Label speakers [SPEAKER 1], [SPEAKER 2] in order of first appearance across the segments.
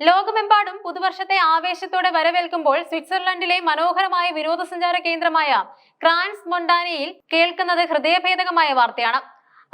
[SPEAKER 1] ലോകമെമ്പാടും പുതുവർഷത്തെ ആവേശത്തോടെ വരവേൽക്കുമ്പോൾ സ്വിറ്റ്സർലൻഡിലെ മനോഹരമായ വിനോദസഞ്ചാര കേന്ദ്രമായ ക്രാൻസ് മൊണ്ടാനയിൽ കേൾക്കുന്നത് ഹൃദയഭേദകമായ വാർത്തയാണ്.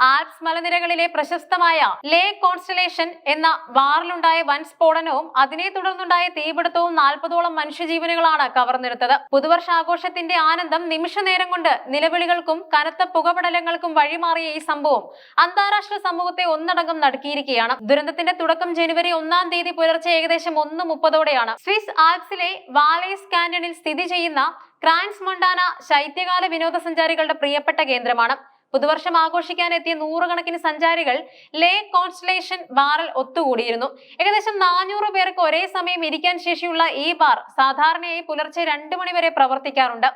[SPEAKER 1] ആൽപ്സ് മലനിരകളിലെ പ്രശസ്തമായ ലേ കോൺസ്റ്റലേഷൻ എന്ന ബാറിലുണ്ടായ വൻ സ്ഫോടനവും അതിനെ തുടർന്നുണ്ടായ തീപിടുത്തവും നാൽപ്പതോളം മനുഷ്യജീവനുകളാണ് കവർന്നെടുത്തത് പുതുവർഷാഘോഷത്തിന്റെ ആനന്ദം നിമിഷ നേരം കൊണ്ട് നിലവിളികൾക്കും കനത്ത പുകപടലങ്ങൾക്കും വഴിമാറിയ ഈ സംഭവം അന്താരാഷ്ട്ര സമൂഹത്തെ ഒന്നടങ്കം നടുക്കിയിരിക്കുകയാണ്. ദുരന്തത്തിന്റെ തുടക്കം ജനുവരി ഒന്നാം തീയതി പുലർച്ചെ ഏകദേശം ഒന്ന് മുപ്പതോടെയാണ്. സ്വിസ് ആൽപ്സിലെ വാലേസ് കാന്റണിൽ സ്ഥിതി ചെയ്യുന്ന ക്രാൻസ് മൊണ്ടാന ശൈത്യകാല വിനോദസഞ്ചാരികളുടെ പ്രിയപ്പെട്ട കേന്ദ്രമാണ്. പുതുവർഷം ആഘോഷിക്കാൻ എത്തിയ നൂറുകണക്കിന് സഞ്ചാരികൾ ലേ കോൺസ്റ്റലേഷൻ ബാറിൽ ഒത്തുകൂടിയിരുന്നു. ഏകദേശം നാനൂറ് പേർക്ക് ഒരേ സമയം ഇരിക്കാൻ ശേഷിയുള്ള ഈ ബാർ സാധാരണയായി പുലർച്ചെ രണ്ടു മണിവരെ പ്രവർത്തിക്കാറുണ്ട്.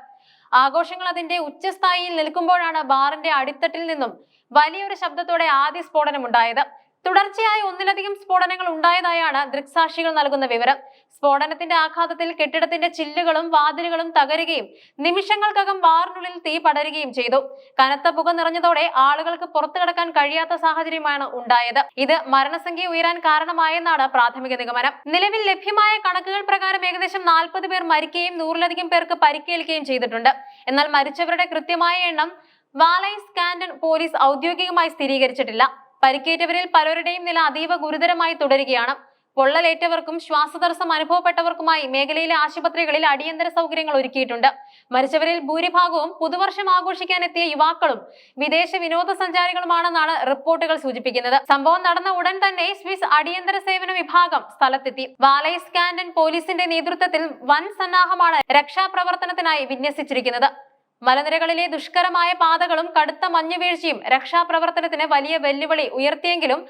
[SPEAKER 1] ആഘോഷങ്ങൾ അതിന്റെ ഉച്ചസ്ഥായിയിൽ നിൽക്കുമ്പോഴാണ് ബാറിന്റെ അടിത്തട്ടിൽ നിന്നും വലിയൊരു ശബ്ദത്തോടെ ആദ്യ സ്ഫോടനം ഉണ്ടായത് തുടർച്ചയായി ഒന്നിലധികം സ്ഫോടനങ്ങൾ ഉണ്ടായതായാണ് ദൃക്സാക്ഷികൾ നൽകുന്ന വിവരം. സ്ഫോടനത്തിന്റെ ആഘാതത്തിൽ കെട്ടിടത്തിന്റെ ചില്ലുകളും വാതിലുകളും തകരുകയും നിമിഷങ്ങൾക്കകം ബാറിനുള്ളിൽ തീ പടരുകയും ചെയ്തു. കനത്ത പുക നിറഞ്ഞതോടെ ആളുകൾക്ക് പുറത്തു കടക്കാൻ കഴിയാത്ത സാഹചര്യമാണ് ഉണ്ടായത്. ഇത് മരണസംഖ്യ ഉയരാൻ കാരണമായെന്നാണ് പ്രാഥമിക നിഗമനം. നിലവിൽ ലഭ്യമായ കണക്കുകൾ പ്രകാരം ഏകദേശം നാൽപ്പത് പേർ മരിക്കുകയും നൂറിലധികം പേർക്ക് പരിക്കേൽക്കുകയും ചെയ്തിട്ടുണ്ട്. എന്നാൽ മരിച്ചവരുടെ കൃത്യമായ എണ്ണം വാലൈസ് സ്കാൻഡൻ പോലീസ് ഔദ്യോഗികമായി സ്ഥിരീകരിച്ചിട്ടില്ല. പരിക്കേറ്റവരിൽ പലരുടെയും നില അതീവ ഗുരുതരമായി തുടരുകയാണ്. പൊള്ളലേറ്റവർക്കും ശ്വാസതടസ്സം അനുഭവപ്പെട്ടവർക്കുമായി മേഖലയിലെ ആശുപത്രികളിൽ അടിയന്തര സൗകര്യങ്ങൾ ഒരുക്കിയിട്ടുണ്ട്. മരിച്ചവരിൽ ഭൂരിഭാഗവും പുതുവർഷം ആഘോഷിക്കാനെത്തിയ യുവാക്കളും വിദേശ വിനോദസഞ്ചാരികളുമാണെന്നാണ് റിപ്പോർട്ടുകൾ സൂചിപ്പിക്കുന്നത്. സംഭവം നടന്ന ഉടൻ തന്നെ സ്വിസ് അടിയന്തര സേവന വിഭാഗം സ്ഥലത്തെത്തി. വാലൈസ് കാന്റൺ പോലീസിന്റെ നേതൃത്വത്തിൽ വൻ സന്നാഹമാണ് രക്ഷാപ്രവർത്തനത്തിനായി വിന്യസിച്ചിരിക്കുന്നത്. മലനിരകളിലെ ദുഷ്കരമായ പാതകളും കടുത്ത മഞ്ഞുവീഴ്ചയും രക്ഷാപ്രവർത്തനത്തിന് വലിയ വെല്ലുവിളി ഉയർത്തിയെങ്കിലും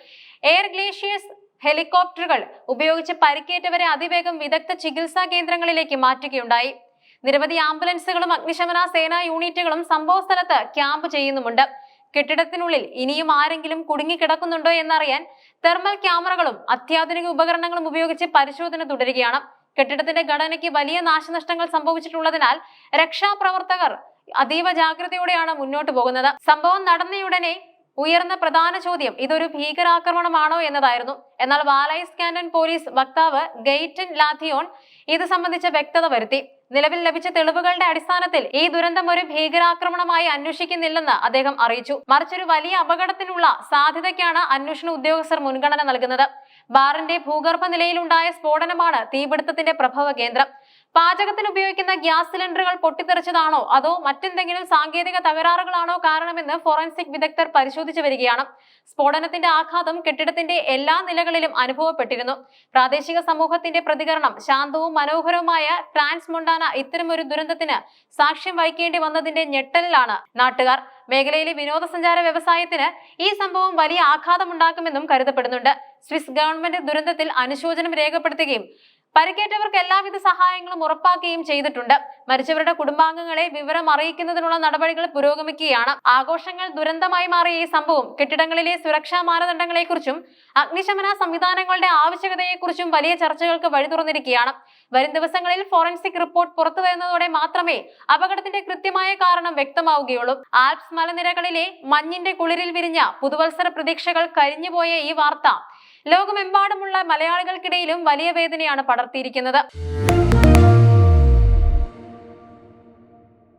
[SPEAKER 1] എയർ ഗ്ലേഷ്യേഴ്സ് ഹെലികോപ്റ്ററുകൾ ഉപയോഗിച്ച് പരിക്കേറ്റവരെ അതിവേഗം വിദഗ്ധ ചികിത്സാ കേന്ദ്രങ്ങളിലേക്ക് മാറ്റുകയുണ്ടായി. നിരവധി ആംബുലൻസുകളും അഗ്നിശമന സേനാ യൂണിറ്റുകളും സംഭവ സ്ഥലത്ത് ക്യാമ്പ് ചെയ്യുന്നുമുണ്ട്. കെട്ടിടത്തിനുള്ളിൽ ഇനിയും ആരെങ്കിലും കുടുങ്ങിക്കിടക്കുന്നുണ്ടോ എന്നറിയാൻ തെർമൽ ക്യാമറകളും അത്യാധുനിക ഉപകരണങ്ങളും ഉപയോഗിച്ച് പരിശോധന തുടരുകയാണ്. കെട്ടിടത്തിന്റെ ഘടനയ്ക്ക് വലിയ നാശനഷ്ടങ്ങൾ സംഭവിച്ചിട്ടുള്ളതിനാൽ രക്ഷാപ്രവർത്തകർ അതീവ ജാഗ്രതയോടെയാണ് മുന്നോട്ട് പോകുന്നത്. സംഭവം നടന്നയുടനെ ഉയർന്ന പ്രധാന ചോദ്യം ഇതൊരു ഭീകരാക്രമണമാണോ എന്നതായിരുന്നു. എന്നാൽ വാലൈസ് സ്കാൻഡൻ പോലീസ് വക്താവ് ഗെയ്റ്റൻ ലാഥിയോൺ ഇത് സംബന്ധിച്ച വ്യക്തത വരുത്തി. നിലവിൽ ലഭിച്ച തെളിവുകളുടെ അടിസ്ഥാനത്തിൽ ഈ ദുരന്തം ഒരു ഭീകരാക്രമണമായി അന്വേഷിക്കുന്നില്ലെന്ന് അദ്ദേഹം അറിയിച്ചു. മറിച്ചൊരു വലിയ അപകടത്തിനുള്ള സാധ്യതയ്ക്കാണ് അന്വേഷണ ഉദ്യോഗസ്ഥർ മുൻഗണന നൽകുന്നത്. ബാറിന്റെ ഭൂഗർഭ നിലയിലുണ്ടായ സ്ഫോടനമാണ് തീപിടുത്തത്തിന്റെ പ്രഭവ കേന്ദ്രം പാചകത്തിന് ഉപയോഗിക്കുന്ന ഗ്യാസ് സിലിണ്ടറുകൾ പൊട്ടിത്തെറിച്ചതാണോ? അതോ മറ്റെന്തെങ്കിലും സാങ്കേതിക തകരാറുകളാണോ കാരണമെന്ന് ഫോറൻസിക് വിദഗ്ധർ പരിശോധിച്ചു വരികയാണ്. സ്ഫോടനത്തിന്റെ ആഘാതം കെട്ടിടത്തിന്റെ എല്ലാ നിലകളിലും അനുഭവപ്പെട്ടിരുന്നു. പ്രാദേശിക സമൂഹത്തിന്റെ പ്രതികരണം ശാന്തവും മനോഹരവുമായ ട്രാൻസ് മൊണ്ടാന ഇത്തരമൊരു ദുരന്തത്തിന് സാക്ഷ്യം വഹിക്കേണ്ടി വന്നതിന്റെ ഞെട്ടലിലാണ് നാട്ടുകാർ. മേഖലയിലെ വിനോദസഞ്ചാര വ്യവസായത്തിന് ഈ സംഭവം വലിയ ആഘാതമുണ്ടാക്കുമെന്നും കരുതപ്പെടുന്നുണ്ട്. സ്വിസ് ഗവൺമെന്റ് ദുരന്തത്തിൽ അനുശോചനം രേഖപ്പെടുത്തുകയും പരിക്കേറ്റവർക്ക് എല്ലാവിധ സഹായങ്ങളും ഉറപ്പാക്കുകയും ചെയ്തിട്ടുണ്ട്. മരിച്ചവരുടെ കുടുംബാംഗങ്ങളെ വിവരം അറിയിക്കുന്നതിനുള്ള നടപടികൾ പുരോഗമിക്കുകയാണ്. ആഘോഷങ്ങൾ ദുരന്തമായി മാറിയ ഈ സംഭവം കെട്ടിടങ്ങളിലെ സുരക്ഷാ മാനദണ്ഡങ്ങളെക്കുറിച്ചും അഗ്നിശമന സംവിധാനങ്ങളുടെ ആവശ്യകതയെക്കുറിച്ചും വലിയ ചർച്ചകൾക്ക് വഴി തുറന്നിരിക്കുകയാണ്. വരും ദിവസങ്ങളിൽ ഫോറൻസിക് റിപ്പോർട്ട് പുറത്തു വരുന്നതോടെ മാത്രമേ അപകടത്തിന്റെ കൃത്യമായ കാരണം വ്യക്തമാവുകയുള്ളൂ. ആൽപ്സ് മലനിരകളിലെ മഞ്ഞിന്റെ കുളിരിൽ വിരിഞ്ഞ പുതുവത്സര പ്രതീക്ഷകൾ കരിഞ്ഞുപോയ ഈ വാർത്ത ലോകമെമ്പാടുമുള്ള മലയാളികൾക്കിടയിലും വലിയ വേദനയാണ് പടർത്തിയിരിക്കുന്നത്.